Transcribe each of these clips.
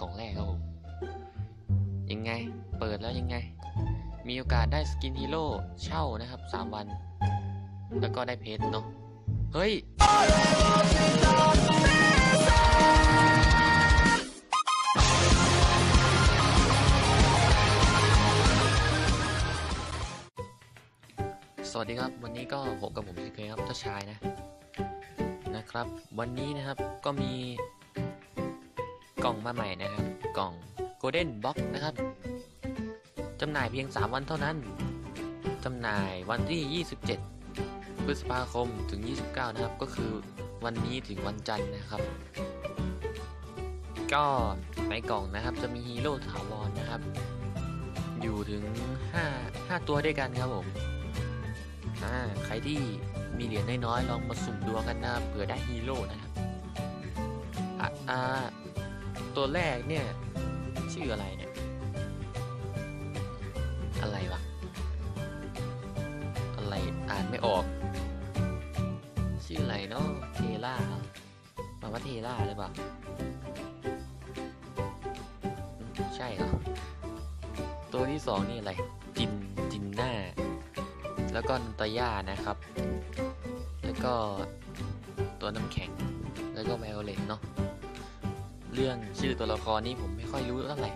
กล่องแรกครับผม ยังไง เปิดแล้วยังไง มีโอกาสได้สกินฮีโร่เช่านะครับ 3 วัน แล้วก็ได้เพชรเนาะ เฮ้ย สวัสดีครับ วันนี้ก็ผมกับผมเคยครับเจ้าชายนะ นะครับ วันนี้นะครับก็มี กล่องมาใหม่นะครับ กล่อง Golden Box นะครับจำหน่ายเพียง 3 วันเท่านั้นจำหน่ายวันที่ 27 พฤษภาคมถึง 29 นะครับ ก็คือวันนี้ถึงวันจันทร์นะครับ ก็ในกล่องนะครับจะมีฮีโร่ถาวรนะครับ อยู่ถึง 5 5 ตัวด้วยกันครับผมใครที่มีเหรียญน้อยๆลองมาสุ่มดวงกันนะเผื่อได้ฮีโร่นะครับอ่า ตัวแรกเนี่ย ชื่ออะไรเนี่ย อะไรวะ อะไรอ่านไม่ออก ชื่ออะไรเนาะเทล่าเหรอมาว่าเทล่าเล่าอืมใช่เหรอ ตัวที่สองนี่อะไร จินจินหน้า แล้วก็นันตาย่านะครับ แล้วก็ตัวน้ำแข็ง แล้วก็ไวโอเลตเนาะ เรื่องชื่อตัวละครนี่ผมไม่ค่อยรู้เท่าไหร่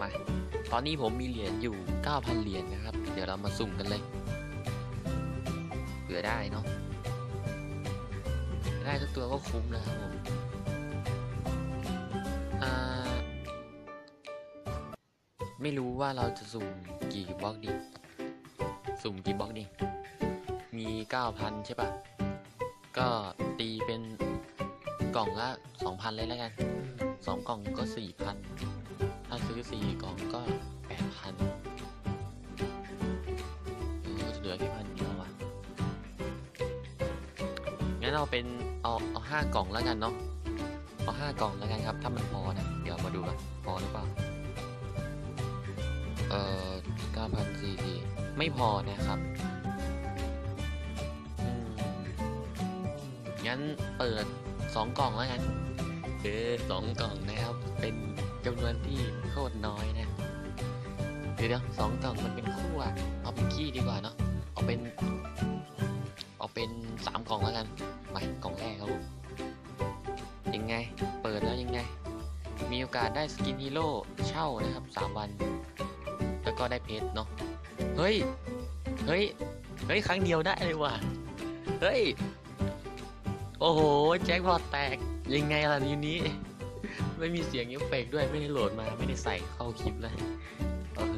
มาตอนนี้ผมมีเหรียญอยู่ 9,000 เหรียญนะครับ เดี๋ยวเรามาสุ่มกันเลยเผื่อได้เนาะได้ทุกตัวก็คุ้มนะครับผมไม่รู้ว่าเราจะสุ่มกี่บล็อกดี สุ่มกี่บล็อกดี มี 9,000 ใช่ปะก็ตีเป็น กล่องละ2,000เลยแล้วกัน2กล่องก็4,000ถ้าซื้อ4กล่องก็8,000เออเหลือแค่พันเดียวว่ะงั้นเอาเป็นเอาเอาห้ากล่องแล้วกันเนาะเอาห้ากล่องแล้วกันครับ ถ้ามันพอนะเดี๋ยวมาดูกันพอหรือเปล่าเอ่อ9,000 cc ไม่พอนะครับงั้นเปิด 2กล่องแล้วกันเออสองกล่องนะครับ เป็นจำนวนที่โคตรน้อยนะเดี๋ยวเดี๋ยวสองกล่องมันเป็นคู่อะเอาเป็นขี้ดีกว่าเนาะเอาเป็น เอาเป็นสามกล่องแล้วกันไปกล่องแรกครับยังไง เปิดแล้วยังไง มีโอกาสได้สกินฮีโร่เช่านะครับ3วัน แล้วก็ได้เพชรเนาะเฮ้ย เฮ้ย เฮ้ย ครั้งเดียวได้เลยว่ะ เฮ้ย โอ้โห แจ็คพอตแตก ยังไงล่ะทีนี้ ไม่มีเสียงเอฟเฟกต์ด้วยไม่ได้โหลดมาไม่ได้ใส่เข้าคลิปเลยโอ้โห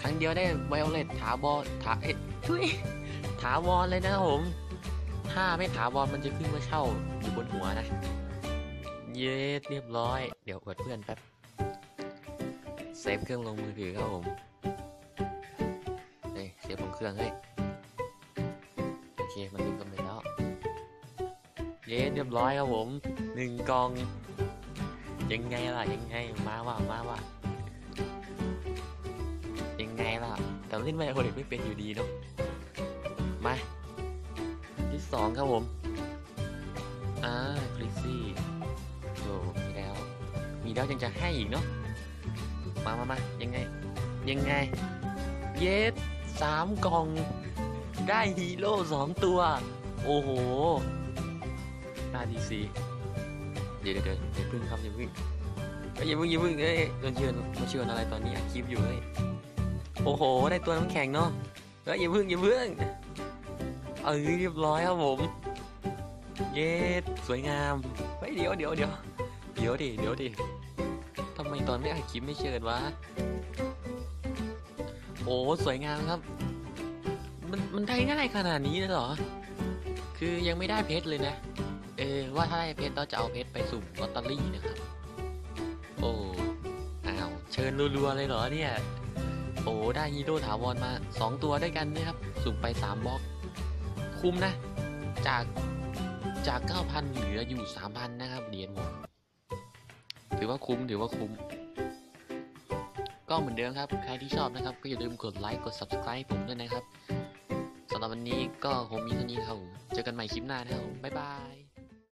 ครั้งเดียวได้ไวโอเลตถาวรถาเอ๊ะทุยถาวรเลยนะครับผมถ้าไม่ถาวรมันจะขึ้นมาเช่าอยู่บนหัวนะ เย็ดเรียบร้อย เดี๋ยวอวดเพื่อนแป๊บ เซฟเครื่องลงมือถือครับผมเฮ้ยเซฟลงเครื่องเฮ้ย โอเค มันดึงกำ เย้เรียบร้อยครับผมหนึ่งกอง ยังไงล่ะยังไงมาว่ะมาว่ะยังไงล่ะ แต่เล่นไวโอเลตไม่เป็นอยู่ดีเนาะมาที่สองครับผมอ่าคริซี่โอ้มีแล้ว มีแล้วยังจะให้อีกเนาะมามามายังไง ยังไง เยสสามกล่อง ได้ฮีโร่สองตัว โอ้โห หน้าดีซีเดี๋ยวเดี๋ยวเดี๋ยวพึ่งครับอย่าพึ่งอย่าพึ่งอย่าพึ่งเอ้ยโดนเชิญมาเชิญอะไรตอนนี้อัดคลิปอยู่เฮ้ยโอ้โห ได้ตัวน้ำแข็งเนาะเอ้ยอย่าพึ่งอย่าพึ่งเออเรียบร้อยครับผม เยสสวยงามเฮ้ยเดี๋ยวเดี๋ยวเดี๋ยวเดี๋ยวดิเดี๋ยวดิทำไมตอนไม่อัดคลิปไม่เชิญวะโอ้สวยงามครับ มันมันได้ง่ายขนาดนี้เลยเหรอ คือยังไม่ได้เพชรเลยนะ เออว่าถ้าได้เพชรเราจะเอาเพชรไปสุ่มลอตเตอรี่นะครับ โอ้อ้าวเชิญรัวๆเลยเหรอเนี่ยโอ้ได้ฮีโร่ถาวรมา 2 ตัวด้วยกันนะครับ สุ่มไป 3บล็อก คุ้มนะ จากจาก 9,000 เหลืออยู่ 3,000 นะครับเหรียญผมถือว่าคุ้มถือว่าคุ้ม ก็เหมือนเดิมครับ ใครที่ชอบนะครับ ก็อย่าลืมกดไลค์กด subscribe ผมด้วยนะครับสำหรับวันนี้ก็คงมีเท่านี้ครับผมเจอกันใหม่คลิปหน้านะครับผมบ๊ายบาย